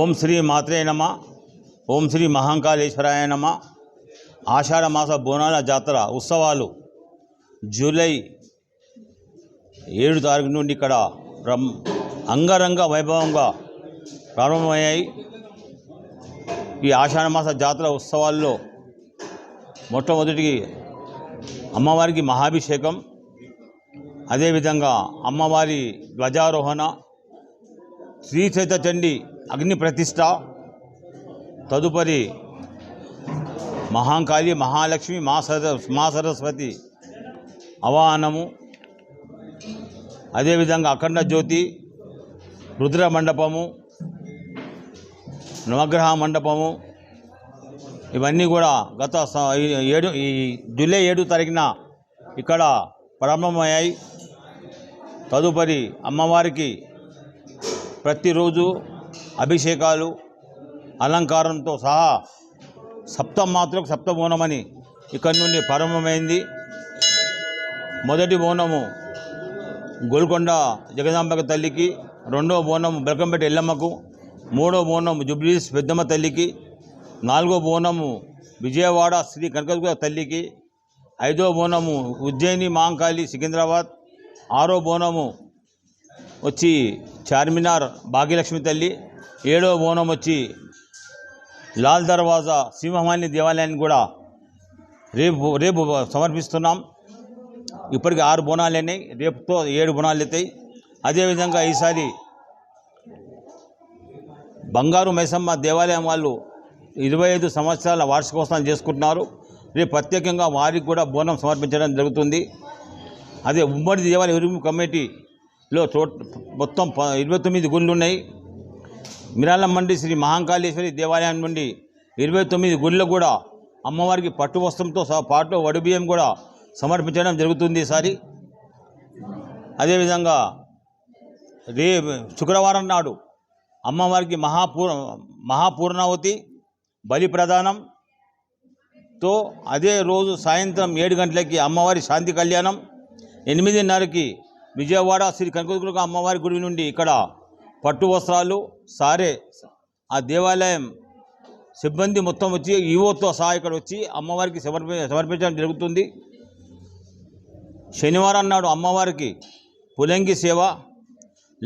ఓం శ్రీ మాత్రే నమ ఓం శ్రీ మహాంకాళేశ్వరాయ నమ. ఆషాఢ మాస బోనాల జాతర ఉత్సవాలు జూలై ఏడు తారీఖు నుండి ఇక్కడ అంగరంగ వైభవంగా ప్రారంభమయ్యాయి. ఈ ఆషాఢ మాస జాతర ఉత్సవాల్లో మొట్టమొదటి అమ్మవారికి మహాభిషేకం అదేవిధంగా అమ్మవారి ధ్వజారోహణ శ్రీ చైతచండి అగ్ని ప్రతిష్ట తదుపరి మహాంకాళి మహాలక్ష్మి మా సర మా సరస్వతి అవాహనము అదేవిధంగా అఖండ జ్యోతి రుద్ర మండపము నవగ్రహ మండపము. ఇవన్నీ కూడా గత ఏడు ఈ జూలై ఏడు తారీఖున ఇక్కడ ప్రారంభమయ్యాయి. తదుపరి అమ్మవారికి ప్రతిరోజు అభిషేకాలు అలంకారంతో సహా సప్తమాత్రకు సప్త బోనమని ఇక్కడి నుండి ప్రారంభమైంది. మొదటి బోనము గోల్కొండ జగదాంబక తల్లికి రెండో బోనం బెల్కంపేట ఎల్లమ్మకు మూడో బోనం జుబ్లీస్ పెద్దమ్మ తల్లికి నాలుగో బోనము విజయవాడ శ్రీ కనకదుర్గ తల్లికి ఐదో బోనము ఉజ్జయిని మాంకాళి సికింద్రాబాద్ ఆరో బోనము వచ్చి చార్మినార్ భాగ్యలక్ష్మి తల్లి ఏడో బోనం వచ్చి లాల్ దర్వాజా సింహమాలిని దేవాలయాన్ని కూడా రేపు రేపు సమర్పిస్తున్నాం. ఇప్పటికి ఆరు బోనాలు అయినాయి. రేపుతో ఏడు బోనాలు అవుతాయి. అదేవిధంగా ఈసారి బంగారు మైసమ్మ దేవాలయం వాళ్ళు ఇరవై ఐదు సంవత్సరాల వార్షికోత్సవం చేసుకుంటున్నారు. రేపు ప్రత్యేకంగా వారికి కూడా బోనం సమర్పించడం జరుగుతుంది. అదే ఉమ్మడి దేవాలయ ఉరుము కమిటీలో చోట్ మొత్తం ప- ఇరవై తొమ్మిది గుళ్ళు ఉన్నాయి. మిరాల మండి శ్రీ మహాంకాళేశ్వరి దేవాలయం నుండి ఇరవై తొమ్మిది గుళ్ళు కూడా అమ్మవారికి పట్టు వస్త్రంతో పాటు వడిబియ్యం కూడా సమర్పించడం జరుగుతుంది ఈసారి. అదేవిధంగా రే శుక్రవారం నాడు అమ్మవారికి మహాపూర్ మహాపూర్ణావతి బలి ప్రదానంతో అదే రోజు సాయంత్రం ఏడు గంటలకి అమ్మవారి శాంతి కళ్యాణం ఎనిమిదిన్నరకి విజయవాడ శ్రీ కనకదుర్గ అమ్మవారి గుడి నుండి ఇక్కడ పట్టు వస్త్రాలు సారే. ఆ దేవాలయం సిబ్బంది మొత్తం వచ్చి ఈవోతో సహా ఇక్కడ వచ్చి అమ్మవారికి సమర్పి సమర్పించడం జరుగుతుంది. శనివారం నాడు అమ్మవారికి పులంగి సేవ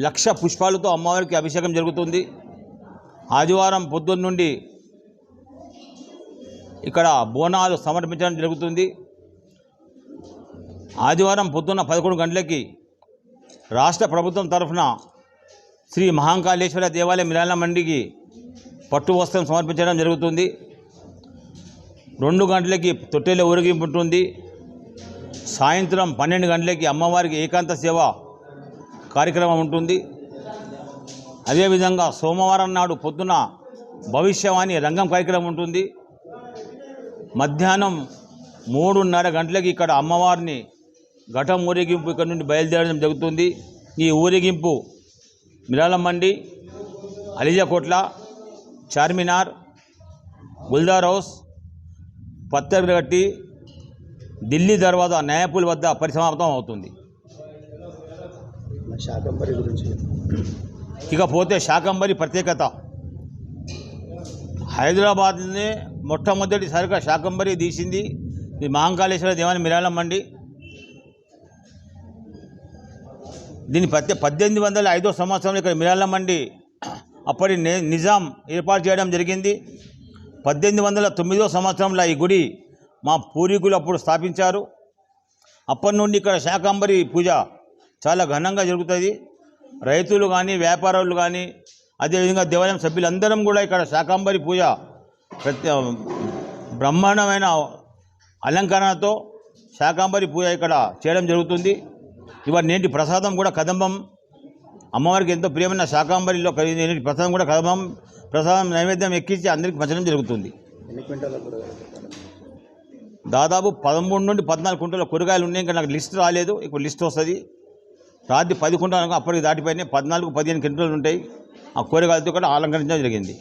లక్ష పుష్పాలతో అమ్మవారికి అభిషేకం జరుగుతుంది. ఆదివారం పొద్దున్న నుండి ఇక్కడ బోనాలు సమర్పించడం జరుగుతుంది. ఆదివారం పొద్దున్న పదకొండు గంటలకి రాష్ట్ర ప్రభుత్వం తరఫున శ్రీ మహాంకాళేశ్వర దేవాలయం మిలాల మండికి పట్టు వస్త్రం సమర్పించడం జరుగుతుంది. రెండు గంటలకి తొట్టెల ఊరేగింపు ఉంటుంది. సాయంత్రం పన్నెండు గంటలకి అమ్మవారికి ఏకాంత సేవ కార్యక్రమం ఉంటుంది. అదేవిధంగా సోమవారం నాడు పొద్దున భవిష్యవాణి రంగం కార్యక్రమం ఉంటుంది. మధ్యాహ్నం మూడున్నర గంటలకి ఇక్కడ అమ్మవారిని ఘటం ఊరేగింపు ఇక్కడ నుండి బయలుదేరడం జరుగుతుంది. ఈ ఊరేగింపు మిరాలం మండి అలిజాకోట్ల చార్మినార్ గుల్దార్ హౌస్ పత్తర్గట్టి ఢిల్లీ దర్వాజా న్యాయపూల్ వద్ద పరిసమాప్తం అవుతుంది. శాకంబరి గురించి ఇకపోతే శాకంబరి ప్రత్యేకత. హైదరాబాద్నే మొట్టమొదటిసారిగా శాకంబరి తీసింది ఈ మహాంకాళేశ్వర దేవాలయం మిరాలం మండి దీని పద్దె పద్దెనిమిది వందల ఐదో సంవత్సరంలో ఇక్కడ మిరాలం మండి అప్పటి ని- నిజాం ఏర్పాటు చేయడం జరిగింది. పద్దెనిమిది వందల తొమ్మిదో సంవత్సరంలో ఈ గుడి మా పూర్వీకులు అప్పుడు స్థాపించారు. అప్పటి నుండి ఇక్కడ శాకాంబరి పూజ చాలా ఘనంగా జరుగుతుంది. రైతులు కానీ వ్యాపారులు కానీ అదేవిధంగా దేవాలయం సభ్యులందరం కూడా ఇక్కడ శాకాంబరి పూజ ప్రతి బ్రహ్మాండమైన అలంకరణతో శాకాంబరి పూజ ఇక్కడ చేయడం జరుగుతుంది. ఇవాళ నేటి ప్రసాదం కూడా కదంబం? అమ్మవారికి ఎంతో ప్రియమైన శాకాంబరిలో నేటి ప్రసాదం కూడా కదంబం? ప్రసాదం నైవేద్యం ఎక్కించి అందరికీ పంచడం జరుగుతుంది. దాదాపు పదమూడు నుండి పద్నాలుగు కుంటల కూరగాయలు ఉన్నాయి ఇంకా నాకు లిస్ట్ రాలేదు. ఇప్పుడు లిస్ట్ వస్తుంది. రాత్రి పది కుంటాలకు అప్పటికి దాటిపోయినాయి. పద్నాలుగు పదిహేను క్వింటాలు ఉంటాయి. ఆ కూరగాయలతో కూడా అలంకరించడం జరిగింది.